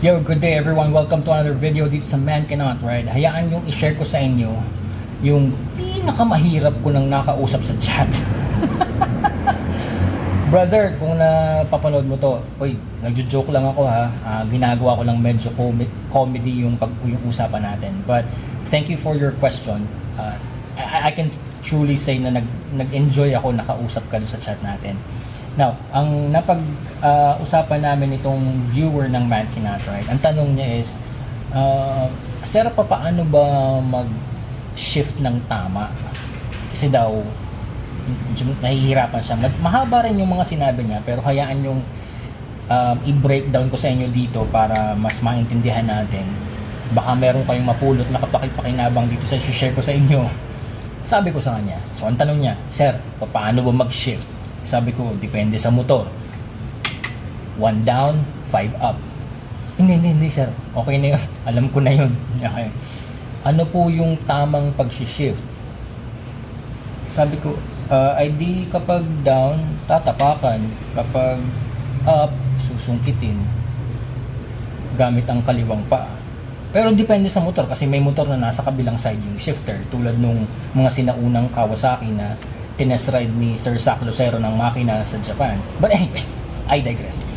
Yo, good day everyone. Welcome to another video dito sa Man Cannot Ride. Hayaan yung i-share ko sa inyo yung pinakamahirap ko nang nakausap sa chat. Brother, kung napapanood mo to, oy, nagjo-joke lang ako ha. Ah, ginagawa ko lang medyo com- comedy yung pag yung usapan natin. But thank you for your question. Ah, I, I can truly say na nag nag-enjoy ako nakausap ka doon sa chat natin. Now, ang napag-usapan namin itong viewer ng Man Cannot Ride, ang tanong niya is, uh, Sir, pa paano ba mag-shift ng tama? Kasi daw, nahihirapan siya. Mahaba rin yung mga sinabi niya, pero hayaan yung um, i-breakdown ko sa inyo dito para mas maintindihan natin. Baka meron kayong mapulot na kapakipakinabang dito sa share ko sa inyo. Sabi ko sa kanya, so ang tanong niya, Sir, pa- paano ba mag-shift? Sabi ko, depende sa motor. One down, five up. Hindi, hindi, hindi, sir. Okay na yun. Alam ko na yun. Okay. Ano po yung tamang pag-shift? Sabi ko, uh, di kapag down, tatapakan. Kapag up, susungkitin. Gamit ang kaliwang paa. Pero depende sa motor kasi may motor na nasa kabilang side yung shifter tulad nung mga sinaunang Kawasaki na tinest ride ni Sir Sak Lucero ng makina sa Japan. But anyway, I digress.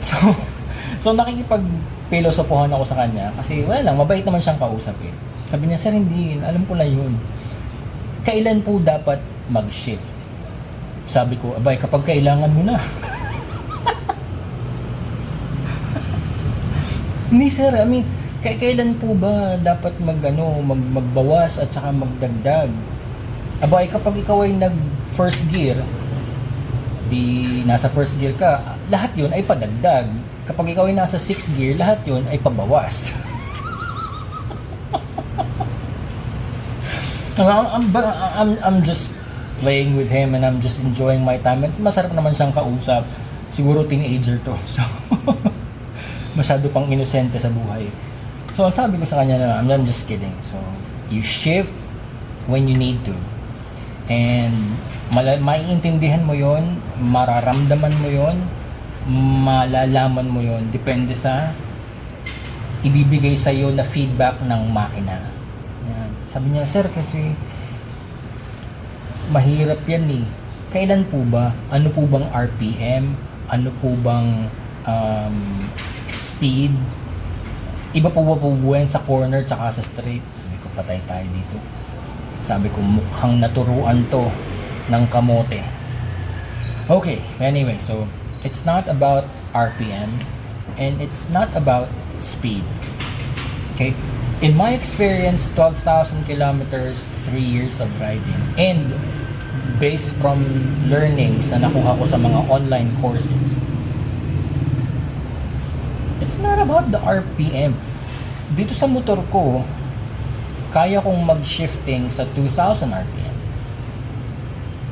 So, so nakikipag-pilosopohan ako sa kanya kasi wala lang, mabait naman siyang kausap eh. Sabi niya, Sir, hindi, alam ko na yun. Kailan po dapat mag-shift? Sabi ko, abay, kapag kailangan mo na. Hindi sir, I mean, kailan po ba dapat mag, ano, mag, magbawas at saka magdagdag? Abay, kapag ikaw ay nag first gear, di nasa first gear ka, lahat yun ay padagdag. Kapag ikaw ay nasa sixth gear, lahat yun ay pabawas. I'm, I'm, I'm, I'm just playing with him and I'm just enjoying my time. At masarap naman siyang kausap. Siguro teenager to. So, masyado pang inosente sa buhay. So, sabi ko sa kanya na, I'm, I'm just kidding. So, you shift when you need to. And mala- maiintindihan mo yon, mararamdaman mo yon, malalaman mo yon depende sa ibibigay sa iyo na feedback ng makina. Yan. Sabi niya, sir, kasi mahirap yan eh. Kailan po ba? Ano po bang RPM? Ano po bang um, speed? Iba po ba po buwan sa corner tsaka sa straight? Sabi ko, patay tayo dito. Sabi ko, mukhang naturuan to ng kamote. Okay, anyway, so it's not about RPM and it's not about speed. Okay? In my experience, 12,000 kilometers, 3 years of riding, and based from learnings na nakuha ko sa mga online courses, it's not about the RPM. Dito sa motor ko, kaya kong mag-shifting sa 2,000 RPM.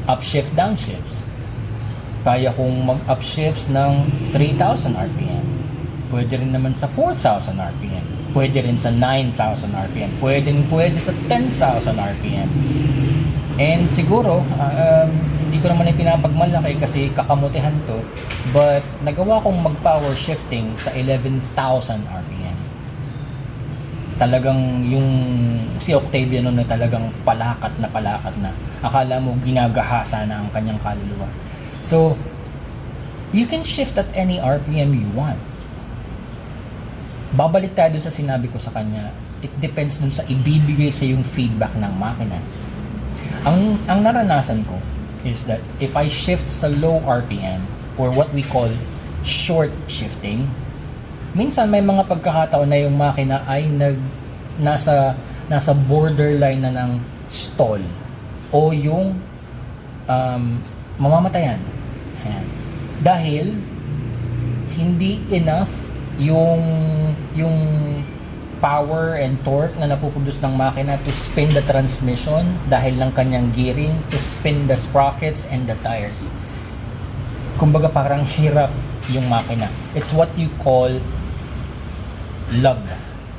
Upshift, downshifts. Kaya kong mag-upshifts ng 3,000 RPM. Pwede rin naman sa 4,000 RPM. Pwede rin sa 9,000 RPM. Pwede rin pwede sa 10,000 RPM. And siguro, um, hindi ko naman pinapagmalaki kasi kakamutehan to. But nagawa kong mag-power shifting sa 11,000 RPM. Talagang yung si Octavian na talagang palakat na palakat na. Akala mo ginagahasa na ang kanyang kaluluwa. So, you can shift at any RPM you want. Babalik tayo sa sinabi ko sa kanya, it depends dun sa ibibigay sa yung feedback ng makina. Ang, ang naranasan ko is that if I shift sa low RPM or what we call short shifting, minsan may mga pagkakataon na yung makina ay nag nasa nasa borderline na ng stall o yung um, mamamatayan. Ayan. Dahil hindi enough yung yung power and torque na napuproduce ng makina to spin the transmission dahil lang kanyang gearing to spin the sprockets and the tires. Kumbaga parang hirap yung makina. It's what you call lug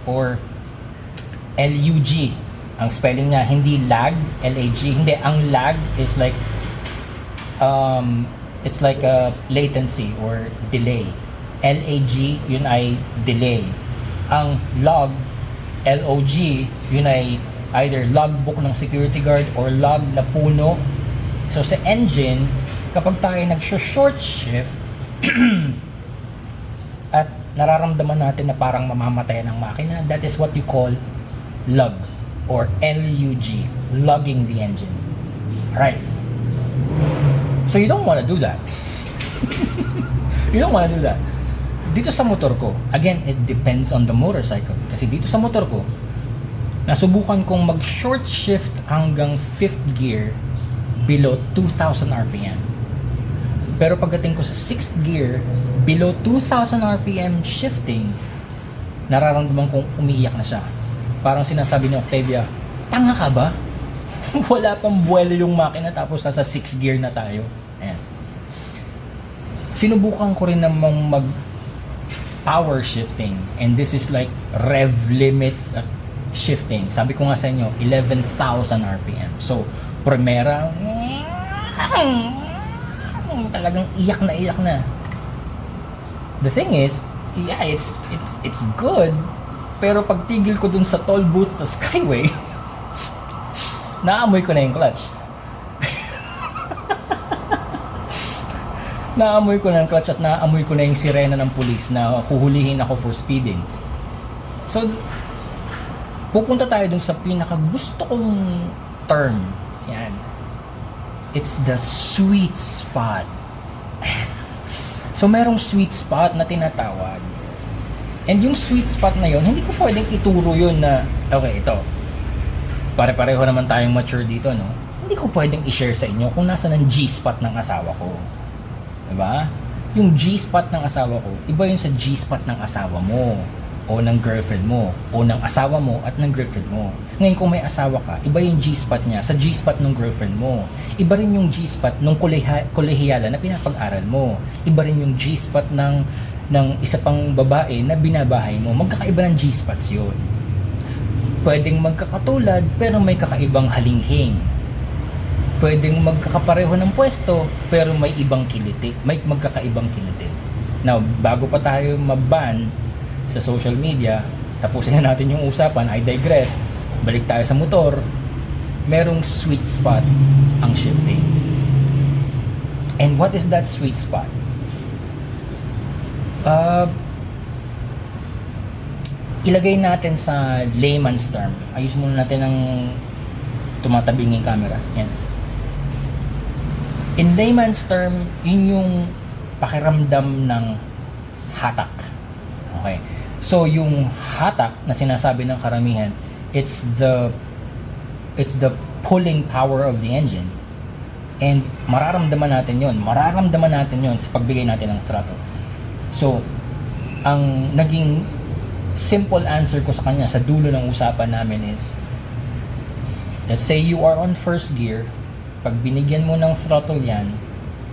or LUG. Ang spelling niya hindi lag, LAG. Hindi, ang lag is like um, it's like a latency or delay. LAG, yun ay delay. Ang log, LOG, yun ay either logbook ng security guard or log na puno. So sa engine, kapag tayo nag-short shift, at nararamdaman natin na parang mamamatay ng makina, that is what you call lug or LUG, lugging the engine. Right. So you don't want to do that. you don't want to do that. Dito sa motor ko, again, it depends on the motorcycle. Kasi dito sa motor ko, nasubukan kong mag short shift hanggang 5th gear below 2,000 RPM. Pero pagdating ko sa 6th gear, below 2,000 RPM shifting, nararamdaman kong umiiyak na siya. Parang sinasabi ni Octavia, tanga ka ba? Wala pang buwelo yung makina tapos nasa 6 gear na tayo. Ayan. Sinubukan ko rin namang mag power shifting and this is like rev limit shifting. Sabi ko nga sa inyo, 11,000 RPM. So, primera, talagang iyak na iyak na. The thing is, yeah, it's it's it's good. Pero pag tigil ko dun sa toll booth sa Skyway, naamoy ko na yung clutch. naamoy ko na yung clutch at naamoy ko na yung sirena ng pulis na huhulihin ako for speeding. So, pupunta tayo dun sa pinaka gusto kong term. Yan. It's the sweet spot. So, merong sweet spot na tinatawag. And yung sweet spot na yon hindi ko pwedeng ituro yun na, okay, ito. Pare-pareho naman tayong mature dito, no? Hindi ko pwedeng i-share sa inyo kung nasa ng G-spot ng asawa ko. Diba? Yung G-spot ng asawa ko, iba yun sa G-spot ng asawa mo o ng girlfriend mo o ng asawa mo at ng girlfriend mo. Ngayon kung may asawa ka, iba yung G-spot niya sa G-spot ng girlfriend mo. Iba rin yung G-spot ng koleha- kolehiyala na pinapag-aral mo. Iba rin yung G-spot ng ng isa pang babae na binabahay mo. Magkakaiba ng G-spots yun. Pwedeng magkakatulad pero may kakaibang halinghing. Pwedeng magkakapareho ng pwesto pero may ibang kiliti. May magkakaibang kiliti. Now, bago pa tayo maban sa social media, tapusin na natin yung usapan, I digress. Balik tayo sa motor. Merong sweet spot ang shifting. And what is that sweet spot? Uh, ilagay natin sa layman's term. Ayos muna natin ng tumatabing yung camera. Yan. In layman's term, yun yung pakiramdam ng hatak. Okay. So yung hatak na sinasabi ng karamihan, it's the it's the pulling power of the engine. And mararamdaman natin yon, mararamdaman natin yon sa pagbigay natin ng throttle. So, ang naging simple answer ko sa kanya sa dulo ng usapan namin is let's say you are on first gear pag binigyan mo ng throttle yan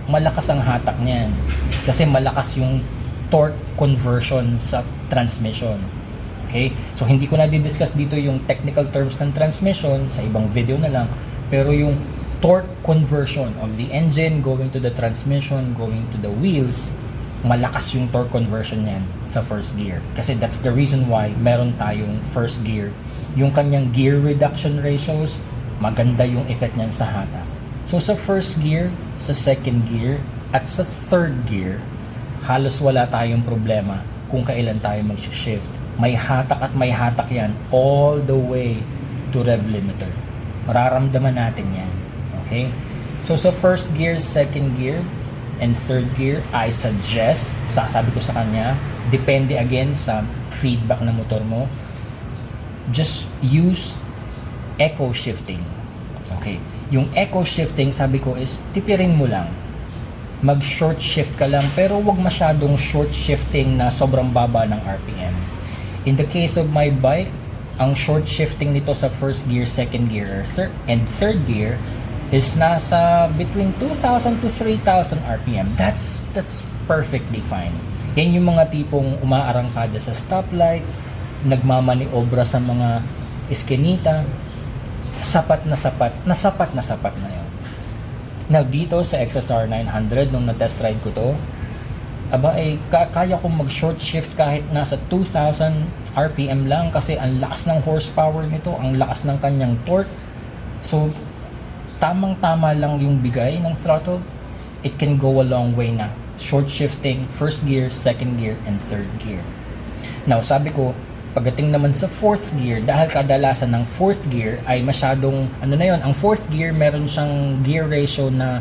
malakas ang hatak niyan kasi malakas yung torque conversion sa transmission okay so hindi ko na di-discuss dito yung technical terms ng transmission sa ibang video na lang pero yung torque conversion of the engine going to the transmission going to the wheels malakas yung torque conversion niyan sa first gear. Kasi that's the reason why meron tayong first gear. Yung kanyang gear reduction ratios, maganda yung effect niyan sa hatak. So sa first gear, sa second gear, at sa third gear, halos wala tayong problema kung kailan tayo mag-shift. May hatak at may hatak yan all the way to rev limiter. Mararamdaman natin yan. Okay? So sa first gear, second gear, and third gear, I suggest, sasabi ko sa kanya, depende again sa feedback ng motor mo, just use echo shifting. Okay. Yung echo shifting, sabi ko is, tipirin mo lang. Mag short shift ka lang, pero wag masyadong short shifting na sobrang baba ng RPM. In the case of my bike, ang short shifting nito sa first gear, second gear, thir- and third gear is nasa between 2,000 to 3,000 RPM. That's that's perfectly fine. Yan yung mga tipong umaarangkada sa stoplight, nagmamaniobra sa mga eskinita, sapat na sapat, na sapat na sapat na yun. Now dito sa XSR 900, nung na-test ride ko to, aba eh, ka- kaya kong mag-short shift kahit nasa 2,000 RPM lang kasi ang lakas ng horsepower nito, ang lakas ng kanyang torque. So, tamang-tama lang yung bigay ng throttle, it can go a long way na. Short shifting, first gear, second gear, and third gear. Now, sabi ko, pagdating naman sa fourth gear, dahil kadalasan ng fourth gear ay masyadong, ano na yon ang fourth gear, meron siyang gear ratio na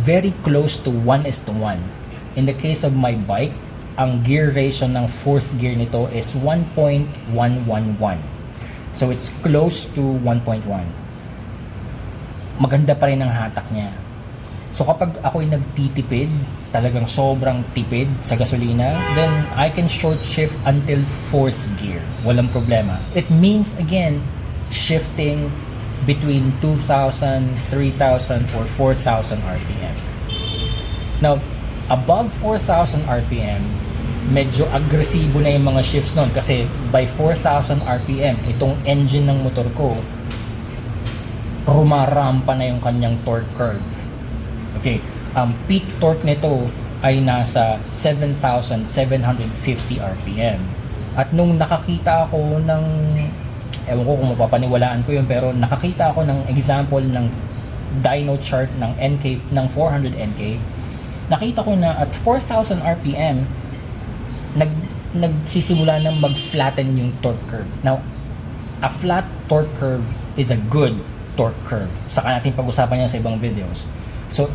very close to 1 is to 1. In the case of my bike, ang gear ratio ng fourth gear nito is 1.111. So it's close to 1.1. Maganda pa rin ang hatak niya. So kapag ako'y nagtitipid, talagang sobrang tipid sa gasolina, then I can short shift until fourth gear. Walang problema. It means again, shifting between 2,000, 3,000, or 4,000 RPM. Now, above 4,000 RPM, medyo agresibo na yung mga shifts nun kasi by 4,000 RPM, itong engine ng motor ko, rumarampa na yung kanyang torque curve. Okay, ang peak torque nito ay nasa 7,750 RPM. At nung nakakita ako ng, ewan ko kung mapapaniwalaan ko yun, pero nakakita ako ng example ng dyno chart ng NK, ng 400 NK, nakita ko na at 4,000 RPM, nag, nagsisimula na mag-flatten yung torque curve. Now, a flat torque curve is a good torque curve. Saka natin pag-usapan yan sa ibang videos. So,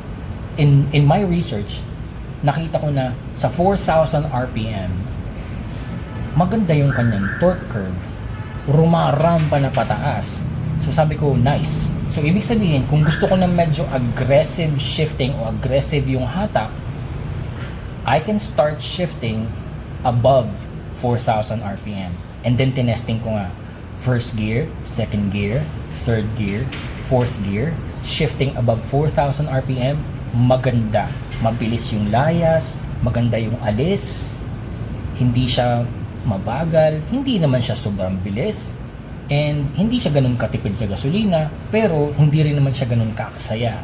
in in my research, nakita ko na sa 4,000 RPM, maganda yung kanyang torque curve. Rumarampa na pataas. So sabi ko, nice. So ibig sabihin, kung gusto ko ng medyo aggressive shifting o aggressive yung hatak, I can start shifting above 4,000 RPM. And then tinesting ko nga, first gear, second gear, third gear, fourth gear, shifting above 4,000 RPM, maganda. Mabilis yung layas, maganda yung alis, hindi siya mabagal, hindi naman siya sobrang bilis, and hindi siya ganun katipid sa gasolina, pero hindi rin naman siya ganun kakasaya.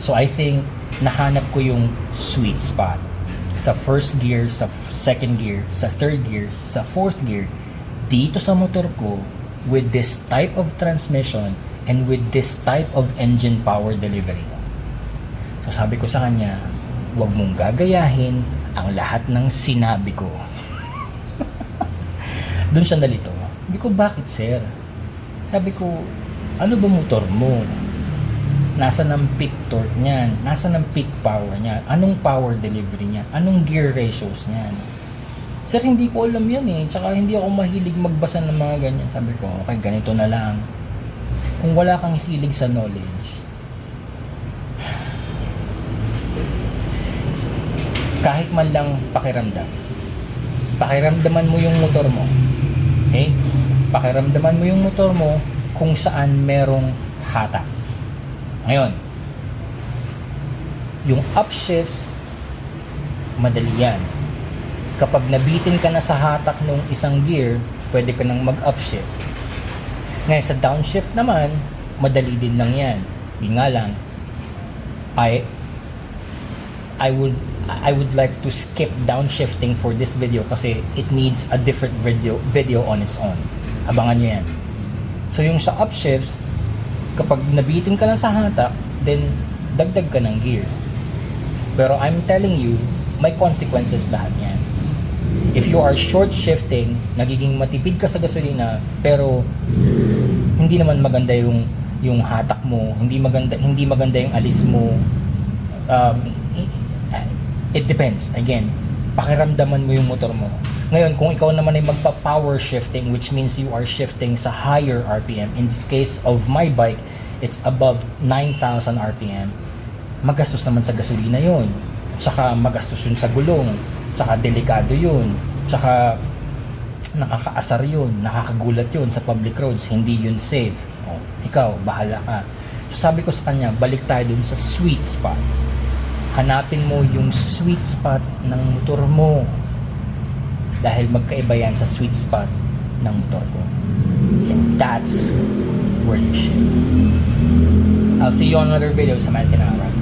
So I think nahanap ko yung sweet spot sa first gear, sa second gear, sa third gear, sa fourth gear dito sa motor ko with this type of transmission and with this type of engine power delivery. So sabi ko sa kanya, huwag mong gagayahin ang lahat ng sinabi ko. Doon siya nalito. Sabi ko, bakit sir? Sabi ko, ano ba motor mo? Nasa ng peak torque niyan? Nasa ng peak power niya? Anong power delivery niya? Anong gear ratios niyan? Sir, hindi ko alam yan eh. Tsaka hindi ako mahilig magbasa ng mga ganyan. Sabi ko, okay, ganito na lang. Kung wala kang hilig sa knowledge, kahit man lang pakiramdam, pakiramdaman mo yung motor mo. Okay? Pakiramdaman mo yung motor mo kung saan merong hatak. Ngayon, yung upshifts, madali yan. Kapag nabitin ka na sa hatak ng isang gear, pwede ka nang mag-upshift. Ngayon, sa downshift naman, madali din lang yan. Yun nga lang, I, I would I would like to skip downshifting for this video kasi it needs a different video video on its own. Abangan nyo yan. So yung sa upshifts, kapag nabitin ka lang sa hatak, then dagdag ka ng gear. Pero I'm telling you, may consequences lahat yan. If you are short shifting, nagiging matipid ka sa gasolina, pero hindi naman maganda yung yung hatak mo, hindi maganda hindi maganda yung alis mo. Um, it depends. Again, pakiramdaman mo yung motor mo. Ngayon, kung ikaw naman ay magpa-power shifting, which means you are shifting sa higher RPM, in this case of my bike, it's above 9,000 RPM, magastos naman sa gasolina yun. Tsaka magastos yun sa gulong. Tsaka delikado yun. Tsaka nakakaasar yun, nakakagulat yun sa public roads, hindi yun safe. O, ikaw, bahala ka. So sabi ko sa kanya, balik tayo dun sa sweet spot hanapin mo yung sweet spot ng motor mo dahil magkaiba yan sa sweet spot ng motor ko. And that's where you should. I'll see you on another video. Sa Man Kinara